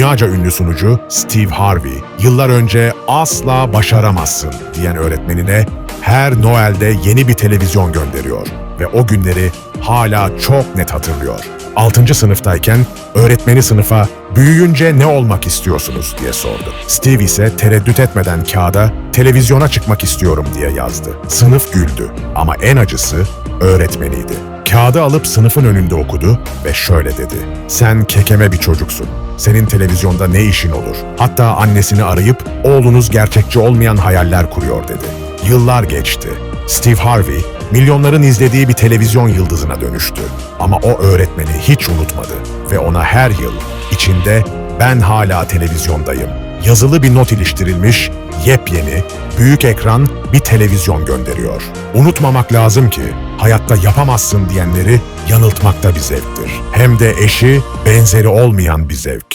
dünyaca ünlü sunucu Steve Harvey, yıllar önce asla başaramazsın diyen öğretmenine her Noel'de yeni bir televizyon gönderiyor ve o günleri hala çok net hatırlıyor. 6. sınıftayken öğretmeni sınıfa büyüyünce ne olmak istiyorsunuz diye sordu. Steve ise tereddüt etmeden kağıda televizyona çıkmak istiyorum diye yazdı. Sınıf güldü ama en acısı öğretmeniydi. Kağıdı alıp sınıfın önünde okudu ve şöyle dedi. Sen kekeme bir çocuksun. Senin televizyonda ne işin olur? Hatta annesini arayıp oğlunuz gerçekçi olmayan hayaller kuruyor dedi. Yıllar geçti. Steve Harvey milyonların izlediği bir televizyon yıldızına dönüştü. Ama o öğretmeni hiç unutmadı ve ona her yıl içinde ben hala televizyondayım yazılı bir not iliştirilmiş, yepyeni, büyük ekran bir televizyon gönderiyor. Unutmamak lazım ki hayatta yapamazsın diyenleri yanıltmakta bir zevktir. Hem de eşi, benzeri olmayan bir zevk.